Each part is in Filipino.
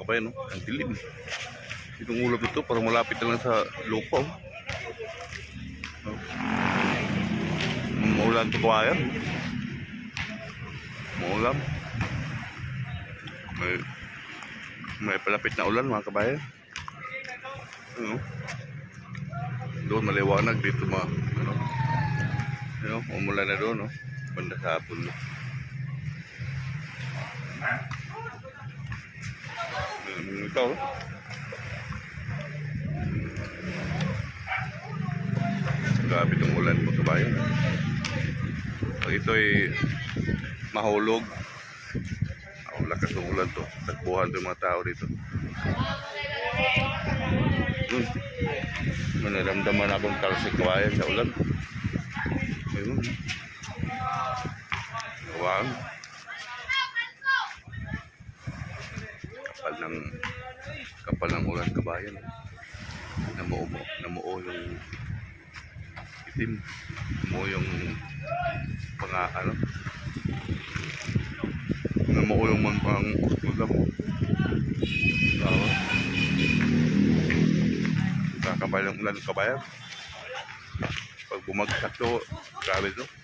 mga kabayan, no? Ang dilim. Itong ulap ito, parang malapit na lang sa lupa, oh. No? Maulan ito kabayan. Maulan. May, may palapit na ulan, mga kabayan. Ano? Doon maliwanag dito mga ano. Ano, umulan na doon, no? Banda sa hapon, no? No? Grabe itong ulan mo kabayan. Pag ito'y mahulog, ang lakas ng ulan to. Takbuhan to yung mga tao dito. Hmm. Manaramdaman akong talsik kabayan sa ulan. Ayun. Gawaan. Ng kapal ng ulan kabayan. Namuo mo, namuo yung itim. Namuo yung mga ano. Namuo yung mga pang ulam. Bawa. Kakapal ng ulan kabayan. Pag bumagsak to, grabe to.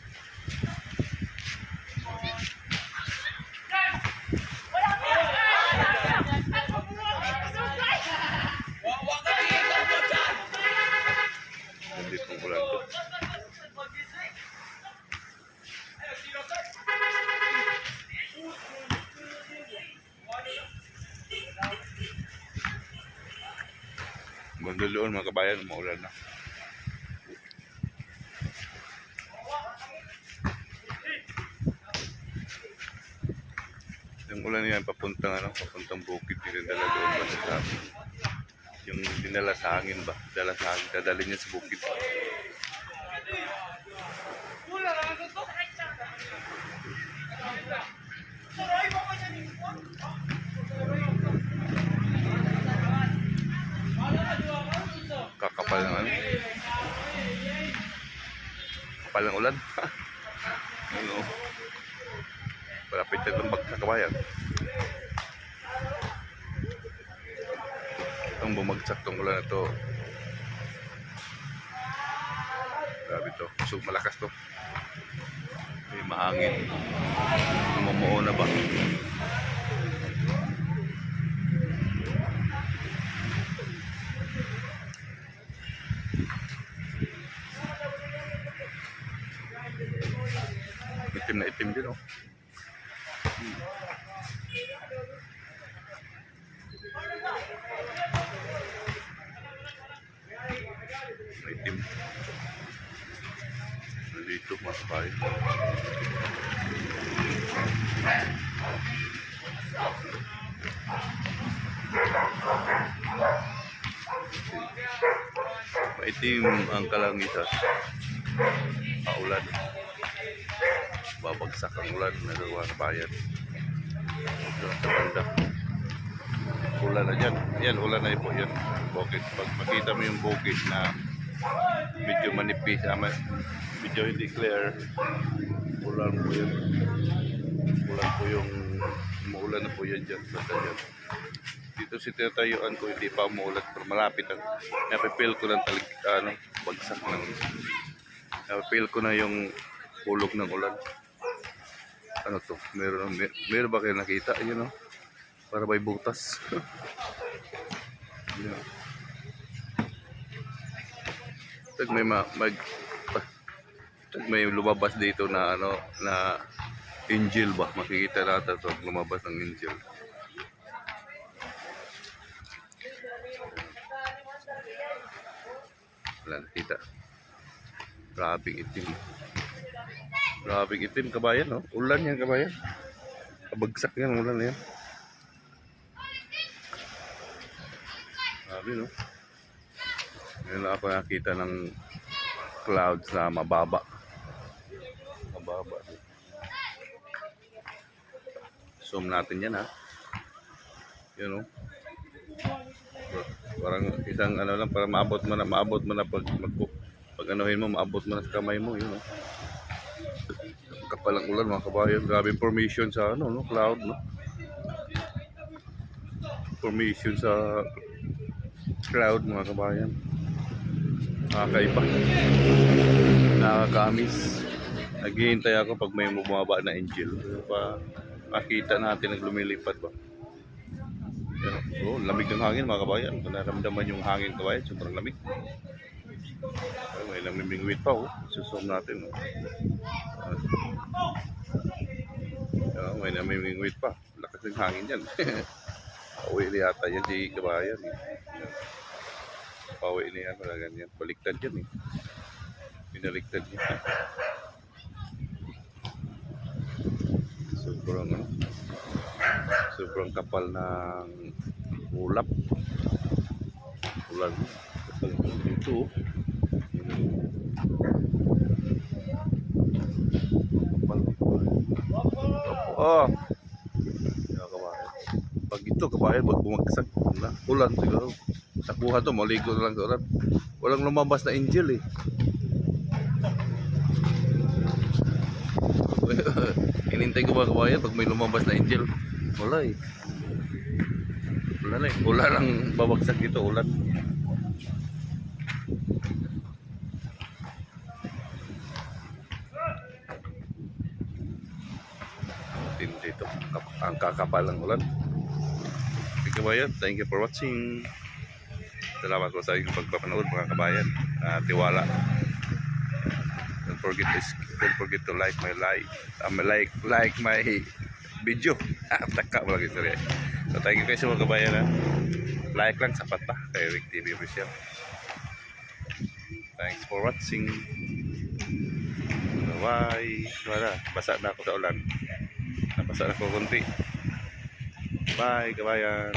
Banda doon mga kabayan, maulan na. Yung ulan yan, papuntang ano, papuntang bukid din dala doon ba. Yung dinala sa hangin ba? Dala sa hangin, dadali niya sa bukid. Kakapal ng ulan. ano. Malapit na itong bagkakabayan. Itong bumagsak tong ulan na to. Grabe to. So malakas to. May mahangin. Namumuo na ba? Itim na itim din oh. Maitim. Dito mga kabayan. Maitim ang kalangitan. Paulan. Babagsak ang ulan nagawa ng bayan. Ito sa banda. Ulan na dyan. Yan, ulan na po yan. Bukid. Pag makita mo yung bukid na medyo manipis, ama, medyo hindi clear, ulan po yun. Ulan po yung, umuulan na po yan dyan. Basta dyan. Dito si tinatayuan ko, hindi pa umuulan, pero malapit ang, napipil ko ng talig, ano, bagsak ng, napipil ko na yung ulog ng ulan. Ano to? Meron, mer meron ba kayo nakita? Ayun, no? Para may butas. Yun. Tag may ma mag tag may lumabas dito na ano na angel ba makikita natin to lumabas ng angel wala nakita grabing itim grabing itim kabayan no ulan yan kabayan kabagsak yan ulan yan grabe no ngayon lang ako nakita ng clouds na mababa. Mababa. Zoom natin yan ha. Yun o. Parang isang ano lang, para maabot mo na, maabot mo na pag, mag, pag anuhin mo, maabot mo na sa kamay mo. Yun o. Kapalang ulan mga kabayan. Grabe formation sa ano, no? cloud. No? formation sa cloud mga kabayan. Nakakaiba. Nakakaamis. Naghihintay ako pag may bumaba na angel. Pa makita natin ang lumilipad ba. Pero, oh, lamig ng hangin mga kabayan. Kung naramdaman yung hangin kabayan, sobrang lamig. Ay, may namimingwit pa oh. Susum natin oh. Ah, may namimingwit pa. Lakas ng hangin yan. Pauwi na yata yan di kabayan. Eh. Pauwi na yan. Wala ganyan. Baliktad yan eh. Pinaliktad niya. Sobrang ano. Sobrang kapal ng ulap. Ulan. Dito oh. Oh. Yan, kabayan. Pag ito kabayan, wag bumagsak. Wala. Ulan siguro. Takbuhan to, maligo na lang sa ulan. Walang lumabas na angel eh. Inintay ko ba kabayan pag may lumabas na angel? Wala eh. Wala na eh. Wala lang babagsak dito, ulan. Tindi ito. Kap- Ang kakapal ng ulan. Okay kabayan, thank you for watching. Salamat po sa inyong pagpapanood mga kabayan. Ah, tiwala. Don't forget to don't forget to like my live. Um, like like my video. Ah, taka mo lagi sorry. So thank you guys mga kabayan ha. Like lang sapat na kay Rick TV official. Thanks for watching. Bye. Wala, basa na ako sa ulan. Nabasa na ako konti. Bye, kabayan.